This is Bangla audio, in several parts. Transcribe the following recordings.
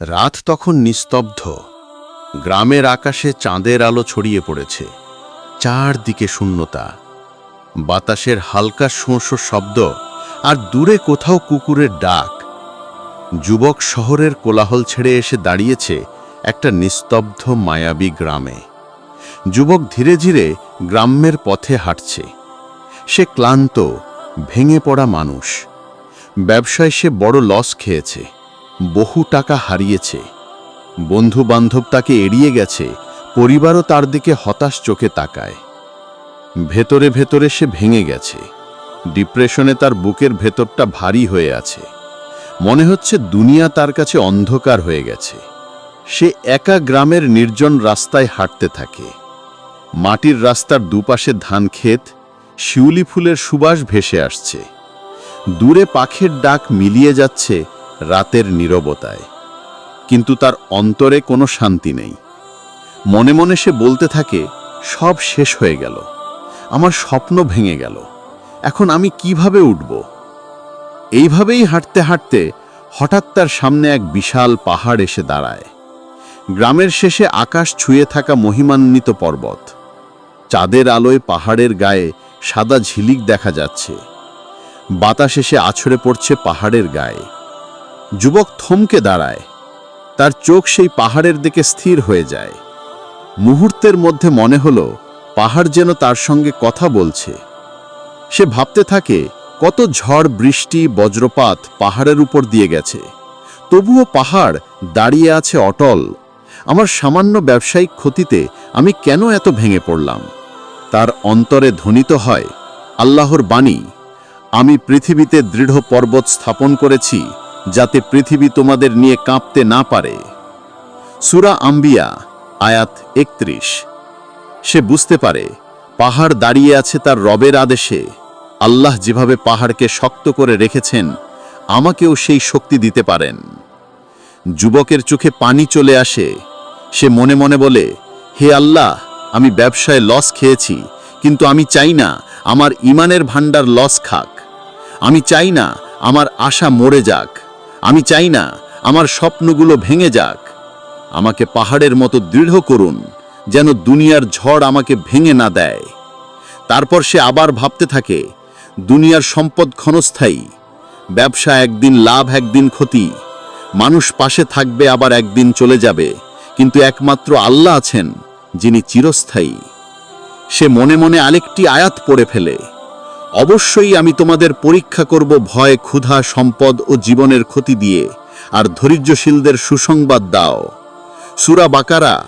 রাত তখন নিস্তব্ধ। গ্রামের আকাশে চাঁদের আলো ছড়িয়ে পড়েছে। চারদিকে শূন্যতা। বাতাসের হালকা শোঁশো শব্দ আর দূরে কোথাও কুকুরের ডাক। যুবক শহরের কোলাহল ছেড়ে এসে দাঁড়িয়েছে একটা নিস্তব্ধ মায়াবী গ্রামে। যুবক ধীরে ধীরে গ্রাম্যের পথে হাঁটছে। সে ক্লান্ত, ভেঙে পড়া মানুষ। ব্যবসায় সে বড় লস খেয়েছে। বহু টাকা হারিয়েছে। বন্ধু বান্ধব তাকে এড়িয়ে গেছে, পরিবারও তার দিকে হতাশ চোখে তাকায়। ভেতরে ভেতরে সে ভেঙে গেছে। ডিপ্রেশনে তার বুকের ভেতরটা ভারী হয়ে আছে। মনে হচ্ছে দুনিয়া তার কাছে অন্ধকার হয়ে গেছে। সে একা গ্রামের নির্জন রাস্তায় হাঁটতে থাকে। মাটির রাস্তার দুপাশে ধান ক্ষেত, শিউলি ফুলের সুবাস ভেসে আসছে। দূরে পাখির ডাক মিলিয়ে যাচ্ছে রাতের নীরবতায়। কিন্তু তার অন্তরে কোনো শান্তি নেই। মনে মনে সে বলতে থাকে, সব শেষ হয়ে গেল। আমার স্বপ্ন ভেঙে গেল। এখন আমি কীভাবে উঠব? এইভাবেই হাঁটতে হাঁটতে হঠাৎ তার সামনে এক বিশাল পাহাড় এসে দাঁড়ায়। গ্রামের শেষে আকাশ ছুঁয়ে থাকা মহিমান্বিত পর্বত। চাঁদের আলোয় পাহাড়ের গায়ে সাদা ঝিলিক দেখা যাচ্ছে। বাতাস এসে আছড়ে পড়ছে পাহাড়ের গায়ে। যুবক থমকে দাঁড়ায়। তার চোখ সেই পাহাড়ের দিকে স্থির হয়ে যায়। মুহূর্তের মধ্যে মনে হলো, পাহাড় যেন তার সঙ্গে কথা বলছে। সে ভাবতে থাকে, কত ঝড়, বৃষ্টি, বজ্রপাত পাহাড়ের উপর দিয়ে গেছে। তবুও পাহাড় দাঁড়িয়ে আছে অটল। আমার সামান্য ব্যবসায়িক ক্ষতিতে আমি কেন এত ভেঙে পড়লাম? তার অন্তরে ধ্বনিত হয়, আল্লাহর বাণী, আমি পৃথিবীতে দৃঢ় পর্বত স্থাপন করেছি যাতে পৃথিবী তোমাদের নিয়ে কাঁপতে না পারে। সুরা আম্বিয়া, আয়াত একত্রিশ। সে বুঝতে পারে, পাহাড় দাঁড়িয়ে আছে তার রবের আদেশে। আল্লাহ যেভাবে পাহাড়কে শক্ত করে রেখেছেন, আমাকেও সেই শক্তি দিতে পারেন। যুবকের চোখে পানি চলে আসে। সে মনে মনে বলে, হে আল্লাহ, আমি ব্যবসায় লস খেয়েছি, কিন্তু আমি চাই না আমার ইমানের ভাণ্ডার লস খাক। আমি চাই না আমার আশা মরে যাক। আমি চাই না আমার স্বপ্নগুলো ভেঙে যাক। আমাকে পাহাড়ের মতো দৃঢ় করুন, যেন দুনিয়ার ঝড় আমাকে ভেঙে না দেয়। তারপর সে আবার ভাবতে থাকে, দুনিয়ার সম্পদ ক্ষণস্থায়ী, ব্যবসা একদিন, লাভ একদিন ক্ষতি, মানুষ পাশে থাকবে, আবার একদিন চলে যাবে, কিন্তু একমাত্র আল্লাহ আছেন, যিনি চিরস্থায়ী। সে মনে মনে আরেকটি আয়াত পড়ে ফেলে অবশ্যই আমি তোমাদের পরীক্ষা করব ভয়, ক্ষুধা, সম্পদ ও জীবনের ক্ষতি দিয়ে, আর ধৈর্যশীলদের সুসংবাদ দাও। সুরা বাকারা,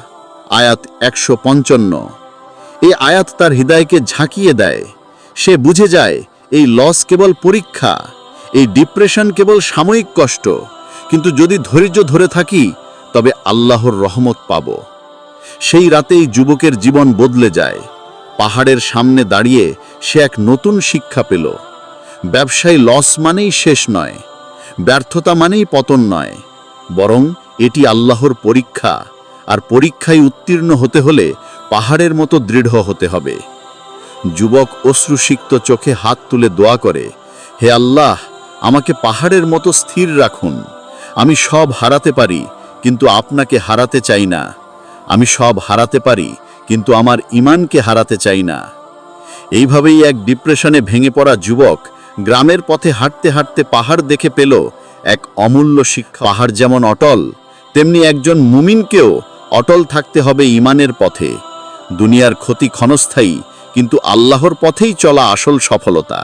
আয়াত একশো পঞ্চান্ন। এই আয়াত তার হৃদয়কে ঝাঁকিয়ে দেয়। সে বুঝে যায়, এই লস কেবল পরীক্ষা, এই ডিপ্রেশন কেবল সাময়িক কষ্ট। কিন্তু যদি ধৈর্য ধরে থাকি, তবে আল্লাহর রহমত পাব। সেই রাতেই যুবকের জীবন বদলে যায়। পাহাড়ের সামনে দাঁড়িয়ে সে এক নতুন শিক্ষা পেল। ব্যবসায় লস মানেই শেষ নয়, ব্যর্থতা মানেই পতন নয়। বরং এটি আল্লাহর পরীক্ষা, আর পরীক্ষায় উত্তীর্ণ হতে হলে পাহাড়ের মতো দৃঢ় হতে হবে। যুবক অশ্রুসিক্ত চোখে হাত তুলে দোয়া করে, হে আল্লাহ, আমাকে পাহাড়ের মতো স্থির রাখুন। আমি সব হারাতে পারি, কিন্তু আপনাকে হারাতে চাই না। আমি সব হারাতে পারি কিন্তু আমার ইমানকে হারাতে চাই না। এইভাবেই এক ডিপ্রেশনে ভেঙে পড়া যুবক গ্রামের পথে হাঁটতে হাঁটতে পাহাড় দেখে পেল এক অমূল্য শিক্ষা। পাহাড় যেমন অটল, তেমনি একজন মুমিনকেও অটল থাকতে হবে ইমানের পথে। দুনিয়ার ক্ষতি ক্ষণস্থায়ী, কিন্তু আল্লাহর পথেই চলা আসল সফলতা।